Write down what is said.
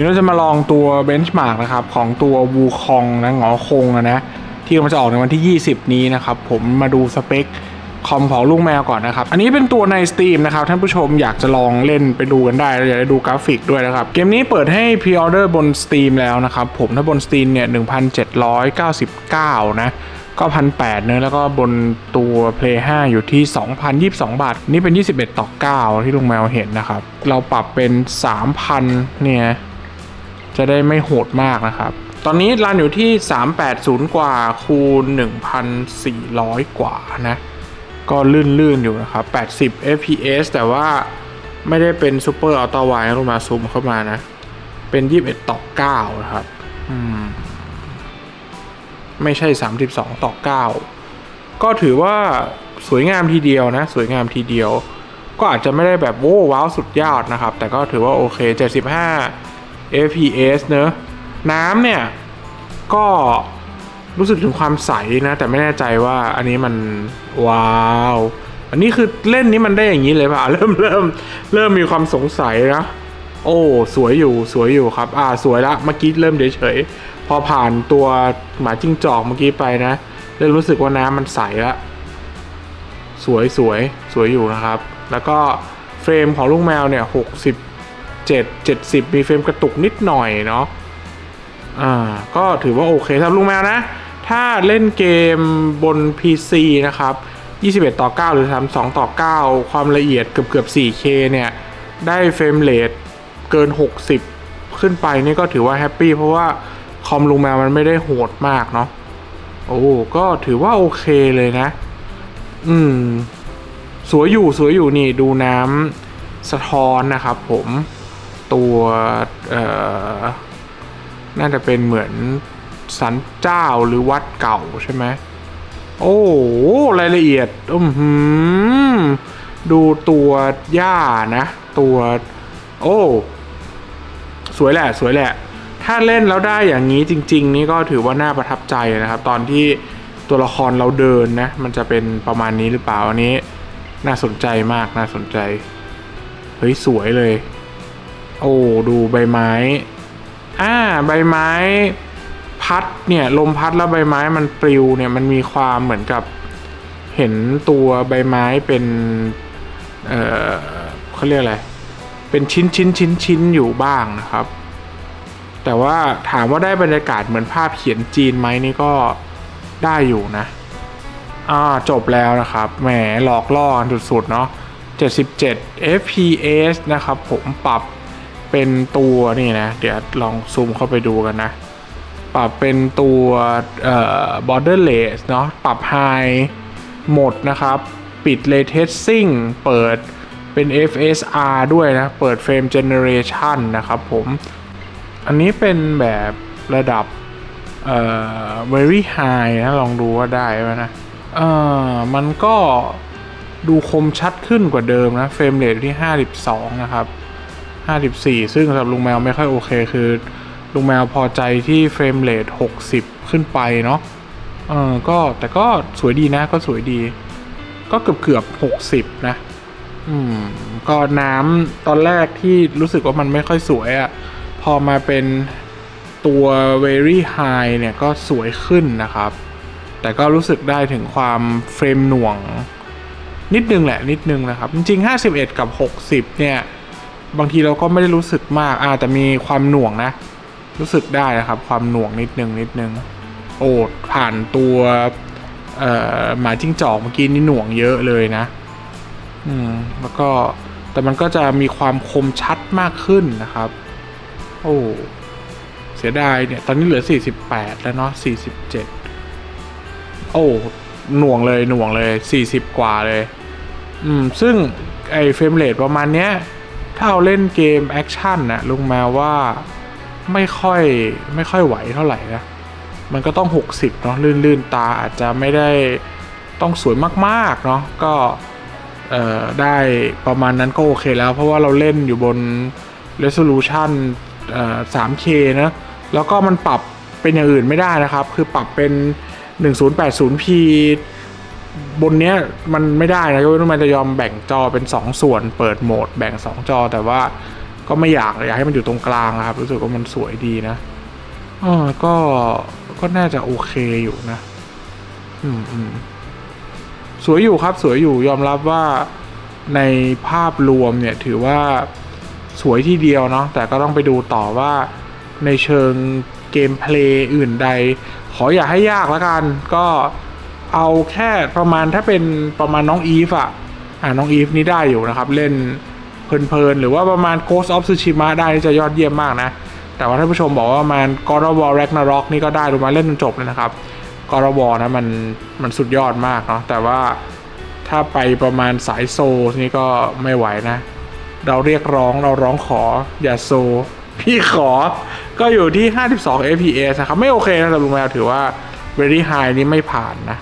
วันนี้เราจะมาลองตัวเบนช์มาร์กนะครับ ของตัววูคองนะหงอคงอะนะ ที่มันจะออกในวันที่ 20 นี้นะครับ ผมมาดูสเปคคอมของลูกแมวก่อนนะครับ อันนี้เป็นตัวใน Steam นะครับ ท่านผู้ชมอยากจะลองเล่นไปดูกันได้แล้วอยากจะดูกราฟิกด้วยนะครับ เกมนี้เปิดให้พรีออเดอร์บน Steam แล้วนะครับ ผมถ้าบน Steam เนี่ย 1,799 นะก็พันแปดเนอแล้วก็บนตัว Play 5 อยู่ที่ 2,022 บาท นี่เป็น 21 ต่อ 9 ที่ลุงแมวเห็นนะครับ เราปรับเป็น 3,000 เนี่ย จะได้ไม่โหดมากนะครับ ตอนนี้รันอยู่ที่ 380 กว่าคูณ 1,400 กว่านะ ก็ลื่นๆอยู่นะครับ 80 fps แต่ว่าไม่ได้เป็นซูเปอร์อัลตร้าไวด์ลงมาซูมเข้ามานะ เป็น 21 ต่อ 9 นะครับ อืม ไม่ใช่ 32 ต่อ 9 ก็ถือว่าสวยงามทีเดียวนะ สวยงามทีเดียว ก็อาจจะไม่ได้แบบโว้ว้าวสุดยอดนะครับ แต่ก็ถือว่าโอเค 75 fps เนอะน้ำเนี่ย ก็รู้สึกถึงความใสนะ แต่ไม่แน่ใจว่าอันนี้มัน ว้าว อันนี้คือเล่นนี้มันได้อย่างนี้เลยป่ะ เริ่มเริ่มเริ่มมีความสงสัยนะโอ้ สวยอยู่สวยอยู่ครับ อ่าสวยละเมื่อกี้เริ่มเฉยๆพอผ่านตัวหมาจิ้งจอกเมื่อกี้ไปนะเริ่มรู้สึกว่าน้ำมันใสละสวยสวยสวยอยู่นะครับ แล้วก็เฟรมของลูกแมวเนี่ยหกสิบ เจ็ดเจ็ดสิบมีเฟรมกระตุกนิดหน่อยเนาะอ่าก็ถือว่าโอเคสำหรับลุงแมวนะ ถ้าเล่นเกมบน PC นะครับ 21 ต่อ 9 หรือ 32 ต่อ 9 ความละเอียดเกือบเกือบ 4K เนี่ย ได้เฟรมเรทเกิน 60 ขึ้นไปนี่ก็ถือว่าแฮปปี้เพราะว่าคอมลุงแมวมันไม่ได้โหดมากเนาะโอ้ก็ถือว่าโอเคเลยนะ อืม สวยอยู่สวยอยู่นี่ดูน้ำสะท้อนนะครับผม ตัวน่าจะเป็นเหมือนสันเจ้าหรือวัดเก่าใช่ไหมโอ้รายละเอียดอือหือดูตัวหญ้านะ ตัว โอ้สวยแหละ สวยแหละ ถ้าเล่นแล้วได้อย่างนี้จริง ๆ นี่ก็ถือว่าน่าประทับใจนะครับ ตอนที่ตัวละครเราเดินนะ มันจะเป็นประมาณนี้หรือเปล่าอันนี้ น่าสนใจมากน่าสนใจ เฮ้ย สวยเลย โอ้ดูใบไม้อ่าใบไม้ พัดเนี่ยลมพัดแล้วใบไม้มันปลิวเนี่ยมันมีความเหมือนกับเห็นตัวใบไม้เป็นเออเขาเรียกอะไรเป็นชิ้นชิ้นชิ้นชิ้นอยู่บ้างนะครับ แต่ว่าถามว่าได้บรรยากาศเหมือนภาพเขียนจีนไหมนี่ก็ได้อยู่นะอ่าจบแล้วนะครับแหมหลอกล่อสุดๆเนาะ77 fps นะครับผมปรับ เป็นตัวนี่นะ เดี๋ยวลองซูมเข้าไปดูกันนะ ปรับเป็นตัวเอ่อ borderless เนาะปรับ high หมดนะครับ ปิด ray tracing เปิดเป็น FSR ด้วยนะ เปิด frame generation นะครับผม อันนี้เป็นแบบระดับเอ่อ very high นะ ลองดูว่าได้ไหมนะ เอ่อ มันก็ดูคมชัดขึ้นกว่าเดิมนะ เฟรมเรทที่ 52 นะครับ 54 ซึ่งสำหรับลุงแมวไม่ค่อยโอเคคือ ลุงแมวพอใจที่เฟรมเรท60 ขึ้นไปเนาะเออก็แต่ก็สวยดีนะก็สวยดี ก็เกือบเกือบ60 นะ อืม ก็น้ำตอนแรกที่รู้สึกว่ามันไม่ค่อยสวยอะ่ะ พอมาเป็นตัว very high เนี่ยก็สวยขึ้นนะครับ แต่ก็รู้สึกได้ถึงความเฟรมหน่วง นิดนึงแหละนิดนึงนะครับ จริงๆ 51 กับ 60 เนี่ย บางทีเราก็ไม่ได้รู้สึกมากอาจจะมีความหน่วงนะ รู้สึกได้นะครับ ความหน่วงนิดนึงนิดนึง โอ้ผ่านตัวหมาจิ้งจอกเมื่อกี้นี่หน่วงเยอะเลยนะ อืม แล้วก็แต่มันก็จะมีความคมชัดมากขึ้นนะครับ โอ้เสียดายเนี่ย ตอนนี้เหลือ 48 แล้วเนาะ47 โอ้ หน่วงเลยหน่วงเลย 40 กว่าเลย อืม ซึ่งไอเฟรมเรทประมาณเนี้ย ถ้าเราเล่นเกมแอคชั่นนะลุงแมวว่าไม่ค่อยไม่ค่อยไหวเท่าไหร่นะ มันก็ต้อง 60 เนาะลื่นๆ ตาอาจจะไม่ได้ต้องสวยมากๆ เนาะก็ได้ประมาณนั้นก็โอเคแล้ว เพราะว่าเราเล่นอยู่บน resolution 3K นะ แล้วก็มันปรับเป็นอย่างอื่นไม่ได้นะครับ คือปรับเป็น 1080p บนเนี้ยมันไม่ได้นะยกเว้นว่ามันจะยอมแบ่งจอเป็น 2 ส่วน เปิดโหมดแบ่ง 2 จอ แต่ว่าก็ไม่อยากอยากให้มันอยู่ตรงกลางนะครับ รู้สึกว่ามันสวยดีนะเออก็ก็น่าจะโอเคอยู่นะ อืมอืมสวยอยู่ครับ สวยอยู่ยอมรับว่าในภาพรวมเนี่ยถือว่าสวยที่เดียวเนาะแต่ก็ต้องไปดูต่อว่าในเชิงเกมเพลย์อื่นใด ขออย่าให้ยากล้วกันก็ เอาแค่ประมาณถ้าเป็นประมาณน้องอีฟอะอ่าน้องอีฟนี่ได้อยู่นะครับ เล่นเพลินๆ หรือว่าประมาณ Ghost of Tsushima ได้จะยอดเยี่ยมมากนะ แต่ว่าท่านผู้ชมบอกว่าประมาณ God of War Ragnarok นี่ก็ได้ดูมาเล่นจนจบเลยนะครับ God of War นะมันมันสุดยอดมากเนาะแต่ว่าถ้าไปประมาณสายโซนี่ก็ไม่ไหวนะ เราเรียกร้องเราร้องขออย่าโซ พี่ขอก็อยู่ที่ 52 fps นะครับ ไม่โอเคนะสำหรับลุงแมวถือว่า very high นี่ไม่ผ่านนะ